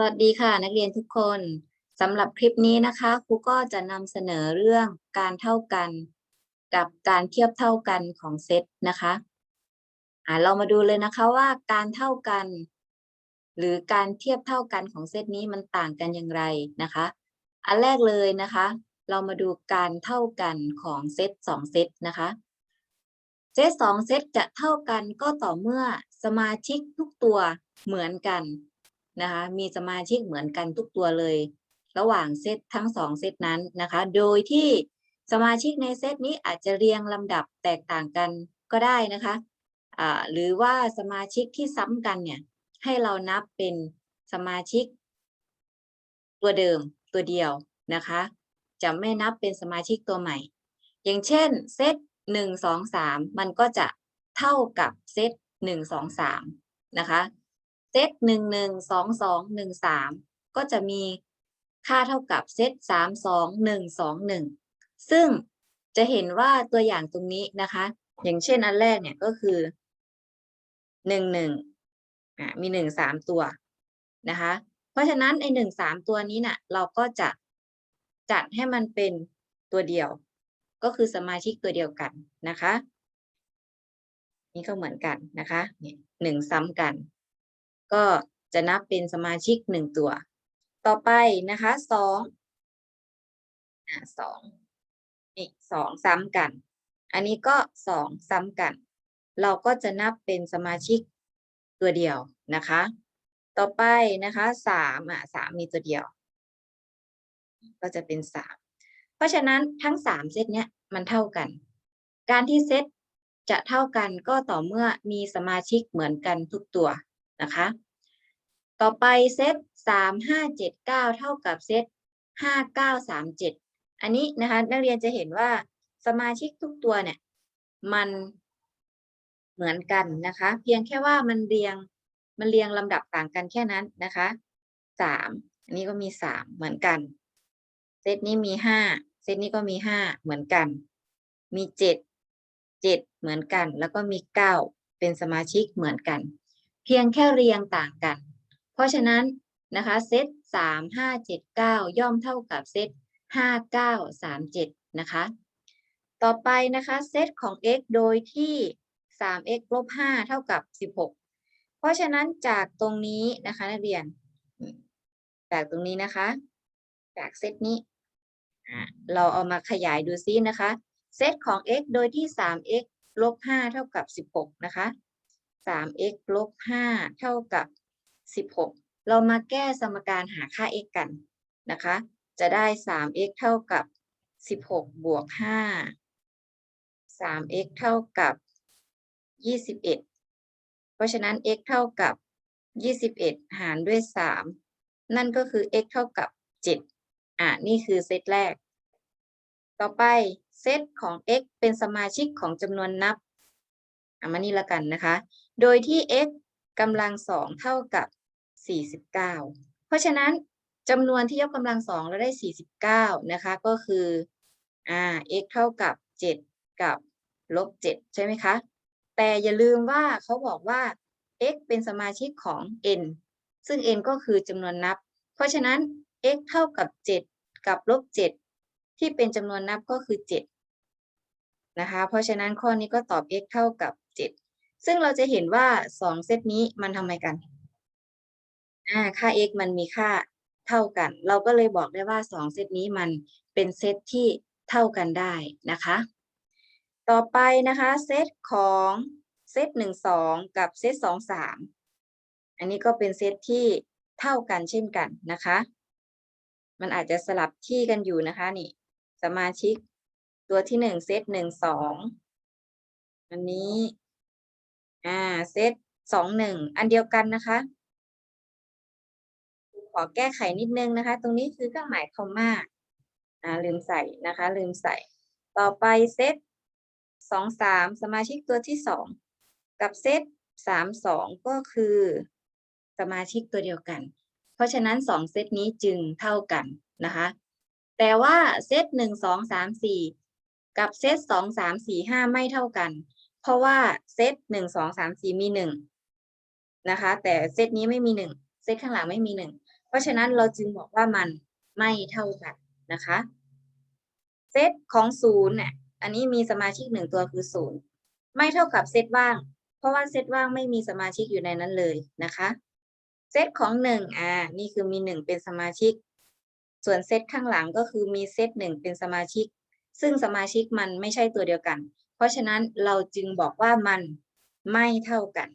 วัสดีค่ะ นักเรียนทุกคนสำหรับคลิปนี้นะคะครูก็จะนำเสนอเรื่องการเท่ากัน กับการเทียบเท่ากันของเซตนะคะอ่าเรามาดูเลยนะคะว่าการเท่ากัน หรือการเทียบเท่ากันของเซตนี้มันต่างกันอย่างไรนะคะ อันแรกเลยนะคะ เรามาดูการเท่ากันของเซตสองเซตนะคะเซตสองเซตจะเท่ากันก็ต่อเมื่อสมาชิกทุกตัวเหมือนกัน นะคะมีสมาชิกเหมือนกันทุกตัวเลย ระหว่างเซตทั้งสองเซตนั้นนะคะ โดยที่สมาชิกในเซตนี้อาจจะเรียงลำดับแตกต่างกันก็ได้นะคะอ่าหรือว่าสมาชิกที่ซ้ำกันเนี่ยให้เรานับเป็นสมาชิก ตัวเดิมตัวเดียวนะคะ จะไม่นับเป็นสมาชิกตัวใหม่ อย่างเช่นเซตหนึ่งสองสามมันก็จะเท่ากับเซตหนึ่งสองสามนะคะ เซตหนึ่งหนึ่งสองสองหนึ่งสามก็จะมีค่าเท่ากับเซตสามสองหนึ่งสองหนึ่งซึ่งจะเห็นว่าตัวอย่างตรงนี้นะคะ อย่างเช่นอันแรกเนี่ยก็คือหนึ่งหนึ่งมีหนึ่งสามตัวนะคะ เพราะฉะนั้นไอหนึ่งสามตัวนี้น่ะเราก็จะจัดให้มันเป็นตัวเดียว ก็คือสมาชิกตัวเดียวกันนะคะ นี่ก็เหมือนกันนะคะนี่หนึ่งซ้ำกัน ก็จะนับเป็นสมาชิกหนึ่งตัว ต่อไปนะคะสองอ่าสองนี่สองซ้ำกัน อันนี้ก็สองซ้ำกัน เราก็จะนับเป็นสมาชิกตัวเดียวนะคะ ต่อไปนะคะสามอะสามมีตัวเดียว ก็จะเป็นสามเพราะฉะนั้นทั้งสามเซตเนี้ยมันเท่ากัน การที่เซตจะเท่ากันก็ต่อเมื่อมีสมาชิกเหมือนกันทุกตัว นะคะ ต่อไปเซตสามห้าเจ็ดเก้าเท่ากับเซตห้าเก้าสามเจ็ดอันนี้นะคะนักเรียนจะเห็นว่าสมาชิกทุกตัวเนี่ยมันเหมือนกันนะคะ เพียงแค่ว่ามันเรียงมันเรียงลำดับต่างกันแค่นั้นนะคะสามอันนี้ก็มีสามเหมือนกันเซตนี้มีห้าเซตนี้ก็มีห้าเหมือนกัน มีเจ็ดเจ็ดเหมือนกัน แล้วก็มีเก้าเป็นสมาชิกเหมือนกัน พียงแค่เรียงต่างกัน เพราะฉะนั้นนะคะเซตสามห้าเจ็ดเก้าย่อมเท่ากับเซตห้าเก้าสามเจ็ดนะคะ ต่อไปนะคะเซตของ x โดยที่ 3x ลบ5เท่ากับ 16 เพราะฉะนั้นจากตรงนี้นะคะนักเรียน จากตรงนี้นะคะ จากเซตนี้ เราเอามาขยายดูซินะคะ เซตของ x โดยที่ 3x ลบ5เท่ากับ 16 นะคะ 3x ลบ5เท่ากับ 16 เรามาแก้สมการหาค่า x กันนะคะ จะได้ 3x เท่ากับ 16 บวก 5 3x เท่ากับ 21 เพราะฉะนั้น x เท่ากับ 21 หารด้วย 3 นั่นก็คือ x เท่ากับ 7 อะ นี่คือเซตแรก ต่อไปเซตของ x เป็นสมาชิกของจำนวนนับอะมานี่ละกันนะคะ โดยที่ x กำลังสองเท่ากับ 49 เพราะฉะนั้นจำนวนที่ยกกำลังสองแล้วได้ 49 นะคะ ก็คืออ่า x เท่ากับ 7 กับลบ 7 ใช่ไหมคะ แต่อย่าลืมว่าเขาบอกว่า x เป็นสมาชิกของ n ซึ่ง n ก็คือจำนวนนับ เพราะฉะนั้น x เท่ากับ 7 กับลบ 7 ที่เป็นจำนวนนับก็คือ 7 นะคะ เพราะฉะนั้นข้อนี้ก็ตอบ x เท่ากับ ซึ่งเราจะเห็นว่า2เซตนี้มันทำไมกันอ่าค่า x มันมีค่าเท่ากัน เราก็เลยบอกได้ว่า2เซตนี้มันเป็นเซตที่เท่ากันได้นะคะ ต่อไปนะคะเซตของเซตหนึ่งสองกับเซตสองสามอันนี้ก็เป็นเซตที่เท่ากันเช่นกันนะคะ มันอาจจะสลับที่กันอยู่นะคะนี่สมาชิกตัวที่หนึ่งเซตหนึ่งสองอันนี้ อ่าเซตสองหนึ่งอันเดียวกันนะคะ ขอแก้ไขนิดนึงนะคะ ตรงนี้คือเครื่องหมายคอมมาอ่าลืมใส่นะคะ ลืมใส่ ต่อไปเซตสองสามสมาชิกตัวที่สองกับเซตสามสองก็คือสมาชิกตัวเดียวกัน เพราะฉะนั้นสองเซตนี้จึงเท่ากันนะคะ แต่ว่าเซตหนึ่งสองสามสี่กับเซตสองสามสี่ห้าไม่เท่ากัน เพราะว่าเซตหนึ่งสองสามสี่มีหนึ่งนะคะ แต่เซตนี้ไม่มีหนึ่งเซตข้างหลังไม่มีหนึ่งเพราะฉะนั้นเราจึงบอกว่ามันไม่เท่ากันนะคะเซตของศูนย์เนี่ยอันนี้มีสมาชิกหนึ่งตัวคือศูนย์ไม่เท่ากับเซตว่าง เพราะว่าเซตว่างไม่มีสมาชิกอยู่ในนั้นเลยนะคะเซตของหนึ่งอ่านี่คือมีหนึ่งเป็นสมาชิก ส่วนเซตข้างหลังก็คือมีเซตหนึ่งเป็นสมาชิก ซึ่งสมาชิกมันไม่ใช่ตัวเดียวกัน เพราะฉะนั้นเราจึงบอกว่ามันไม่เท่ากัน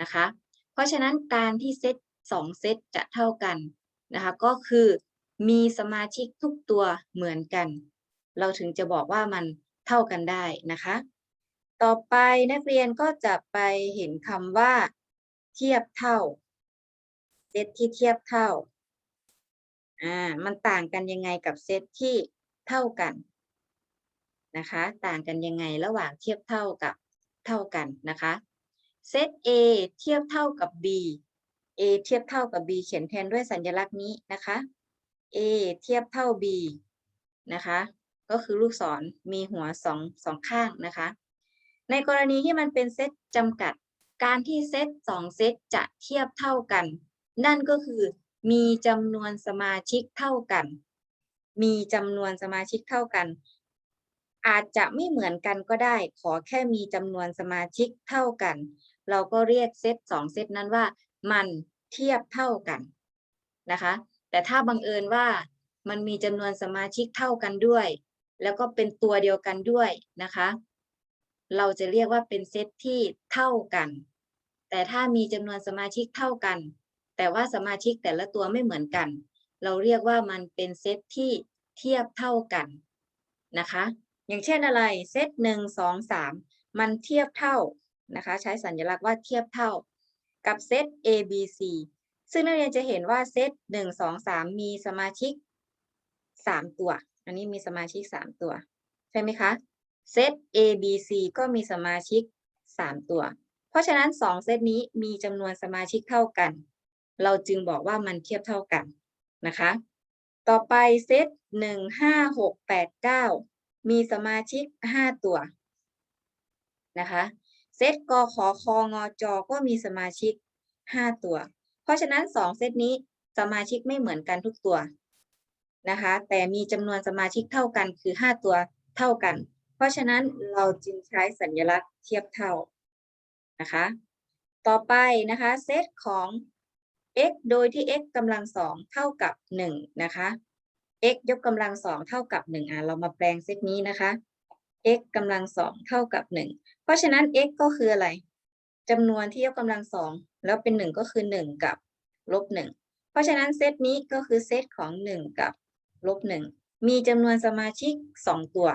นะคะ เพราะฉะนั้นการที่เซตสองเซตจะเท่ากันนะคะ ก็คือมีสมาชิกทุกตัวเหมือนกัน เราถึงจะบอกว่ามันเท่ากันได้นะคะ ต่อไปนักเรียนก็จะไปเห็นคำว่า เทียบเท่าเซตที่เทียบเท่าอ่ามันต่างกันยังไงกับเซตที่เท่ากัน นะคะ ต่างกันยังไงระหว่างเทียบเท่ากับเท่ากันนะคะเซต A เทียบเท่ากับ B A เทียบเท่ากับ B เขียนแทนด้วยสัญลักษณ์นี้นะคะ A เทียบเท่า B นะคะ ก็คือลูกศรมีหัวสองสองข้างนะคะ ในกรณีที่มันเป็นเซตจำกัด การที่เซตสองเซตจะเทียบเท่ากัน นั่นก็คือมีจำนวนสมาชิกเท่ากัน มีจำนวนสมาชิกเท่ากัน อาจจะไม่เหมือนกันก็ได้ ขอแค่มีจำนวนสมาชิกเท่ากัน เราก็เรียกเซตสองเซตนั้นว่ามันเทียบเท่ากันนะคะ แต่ถ้าบังเอิญว่ามันมีจำนวนสมาชิกเท่ากันด้วย แล้วก็เป็นตัวเดียวกันด้วยนะคะ เราจะเรียกว่าเป็นเซตที่เท่ากัน แต่ถ้ามีจำนวนสมาชิกเท่ากัน แต่ว่าสมาชิกแต่ละตัวไม่เหมือนกัน เราเรียกว่ามันเป็นเซตที่เทียบเท่ากันนะคะ อย่างเช่นอะไรเซตหนึ่งสองสามมันเทียบเท่านะคะใช้สัญลักษณ์ว่าเทียบเท่า กับเซต A B C ซึ่งนักเรียนจะเห็นว่าเซตหนึ่งสองสามมีสมาชิกสามตัว อันนี้มีสมาชิกสามตัว ใช่ไหมคะเซต A B C ก็มีสมาชิกสามตัว เพราะฉะนั้นสองเซตนี้มีจำนวนสมาชิกเท่ากัน เราจึงบอกว่ามันเทียบเท่ากันนะคะ ต่อไปเซตหนึ่งห้าหกแปดเก้า มีสมาชิกห้าตัวนะคะเซตกขอคองอจอก็มีสมาชิกห้าตัว เพราะฉะนั้นสองเซตนี้สมาชิกไม่เหมือนกันทุกตัวนะคะ แต่มีจำนวนสมาชิกเท่ากันคือห้าตัวเท่ากัน เพราะฉะนั้นเราจึงใช้สัญลักษณ์เทียบเท่านะคะ ต่อไปนะคะเซตของ x โดยที่ x กำลังสองเท่ากับหนึ่งนะคะ x ยกกำลังสองเท่ากับหนึ่งอะเรามาแปลงเซตนี้นะคะ x กำลังสองเท่ากับหนึ่งเพราะฉะนั้น x ก็คืออะไรจำนวนที่ยกกำลังสองแล้วเป็นหนึ่งก็คือหนึ่งกับลบหนึ่งเพราะฉะนั้นเซตนี้ก็คือเซตของหนึ่งกับลบหนึ่งมีจำนวนสมาชิกสองตัว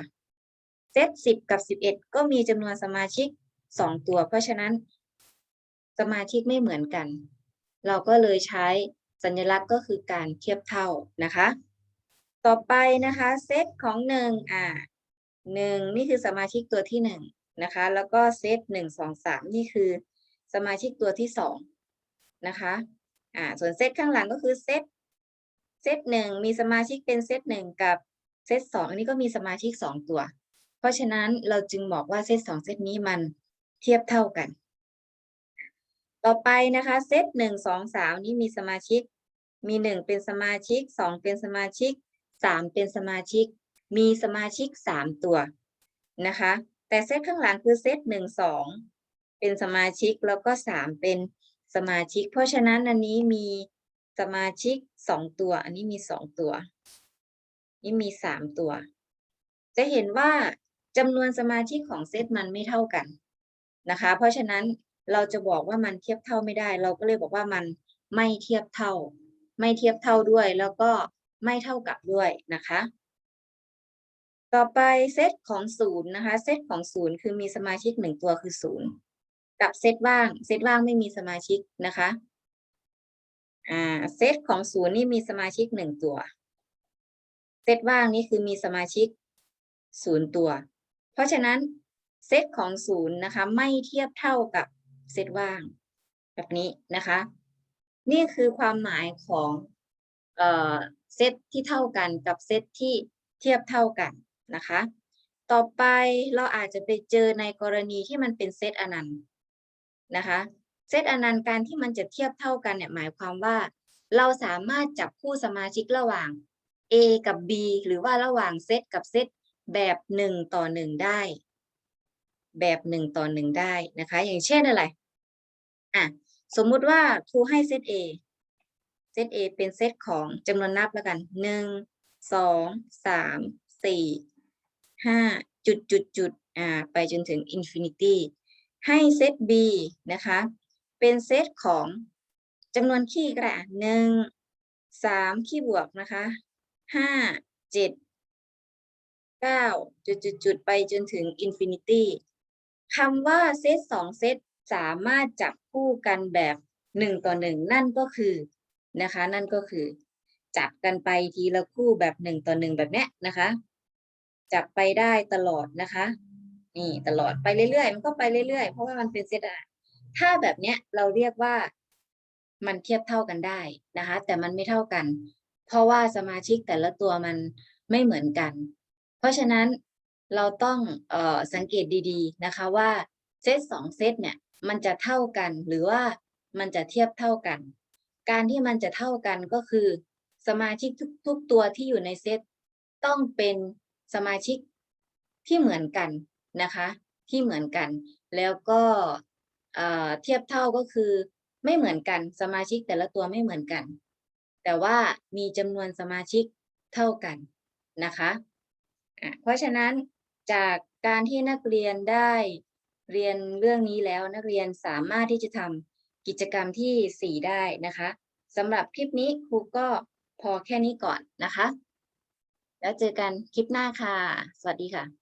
เซตสิบกับสิบเอ็ดก็มีจำนวนสมาชิกสองตัว เพราะฉะนั้น สมาชิกไม่เหมือนกัน เราก็เลยใช้สัญลักษณ์ก็คือการเทียบเท่านะคะ ต่อไปนะคะเซตของหนึ่งอ่าหนึ่งนี่คือสมาชิกตัวที่หนึ่งนะคะ แล้วก็เซตหนึ่งสองสามนี่คือสมาชิกตัวที่สองนะคะอ่าส่วนเซตข้างหลังก็คือเซตเซตหนึ่งมีสมาชิกเป็นเซตหนึ่งกับเซตสองอันนี้ก็มีสมาชิกสองตัว เพราะฉะนั้นเราจึงบอกว่าเซตสองเซตนี้มันเทียบเท่ากัน ต่อไปนะคะเซตหนึ่งสองสามนี่มีสมาชิก มีหนึ่งเป็นสมาชิกสองเป็นสมาชิก สามเป็นสมาชิก มีสมาชิกสามตัวนะคะ แต่เซตข้างหลังคือเซตหนึ่งสองเป็นสมาชิกแล้วก็สามเป็นสมาชิก เพราะฉะนั้นอันนี้มีสมาชิกสองตัว อันนี้มีสองตัว นี่มีสามตัว จะเห็นว่าจำนวนสมาชิกของเซตมันไม่เท่ากันนะคะ เพราะฉะนั้นเราจะบอกว่ามันเทียบเท่าไม่ได้ เราก็เลยบอกว่ามันไม่เทียบเท่า ไม่เทียบเท่าด้วย แล้วก็ ไม่เท่ากับด้วยนะคะ ต่อไปเซตของศูนย์นะคะ เซตของศูนย์คือมีสมาชิกหนึ่งตัวคือศูนย์กับเซตว่าง เซตว่างไม่มีสมาชิกนะคะ อ่า เซตของศูนย์นี่มีสมาชิกหนึ่งตัว เซตว่างนี่คือมีสมาชิกศูนย์ตัว เพราะฉะนั้นเซตของศูนย์นะคะ ไม่เทียบเท่ากับเซตว่าง แบบนี้นะคะ นี่คือความหมายของเอ่อ เซตที่เท่ากันกับเซตที่เทียบเท่ากันนะคะ ต่อไปเราอาจจะไปเจอในกรณีที่มันเป็นเซตอนันต์นะคะเซตอนันต์การที่มันจะเทียบเท่ากันเนี่ยหมายความว่า เราสามารถจับคู่สมาชิกระหว่าง A กับ B หรือว่าระหว่างเซตกับเซตแบบหนึ่งต่อหนึ่งได้ แบบหนึ่งต่อหนึ่งได้นะคะ อย่างเช่นอะไรอะสมมุติว่าครูให้เซต A เซต A เป็นเซตของจำนวนนับแล้วกันหนึ่งสองสามสี่ห้าจุดจุดจุดอ่าไปจนถึงอินฟินิตี้ให้เซต B นะคะ เป็นเซตของจำนวนขี้ก็ได้อะหนึ่งสามขี้บวกนะคะห้าเจ็ดเก้าจุดจุดจุดไปจนถึงอินฟินิตี้คำว่าเซตสองเซตสามารถจับคู่กันแบบหนึ่งต่อหนึ่งนั่นก็คือ นะคะ นั่นก็คือ จับกันไปทีละคู่แบบหนึ่งต่อหนึ่งแบบเนี้ยนะคะ จับไปได้ตลอดนะคะ นี่ตลอดไปเรื่อยๆมันก็ไปเรื่อยๆเพราะว่ามันเป็นเซตอะถ้าแบบเนี้ยเราเรียกว่ามันเทียบเท่ากันได้นะคะ แต่มันไม่เท่ากัน เพราะว่าสมาชิกแต่ละตัวมันไม่เหมือนกัน เพราะฉะนั้นเราต้องออสังเกตดีๆนะคะว่าเซตสองเซตเนี่ยมันจะเท่ากันหรือว่ามันจะเทียบเท่ากัน การที่มันจะเท่ากันก็คือ สมาชิกทุกๆตัวที่อยู่ในเซตต้องเป็นสมาชิกที่เหมือนกันนะคะ ที่เหมือนกัน แล้วก็เทียบเท่าก็คือไม่เหมือนกันสมาชิกแต่ละตัวไม่เหมือนกัน แต่ว่ามีจำนวนสมาชิกเท่ากันนะคะะเพราะฉะนั้นจากการที่นักเรียนได้เรียนเรื่องนี้แล้วนักเรียนสามารถที่จะทำ กิจกรรมที่ 4 ได้นะคะสำหรับคลิปนี้ครูก็พอแค่นี้ก่อนนะคะ แล้วเจอกันคลิปหน้าค่ะ สวัสดีค่ะ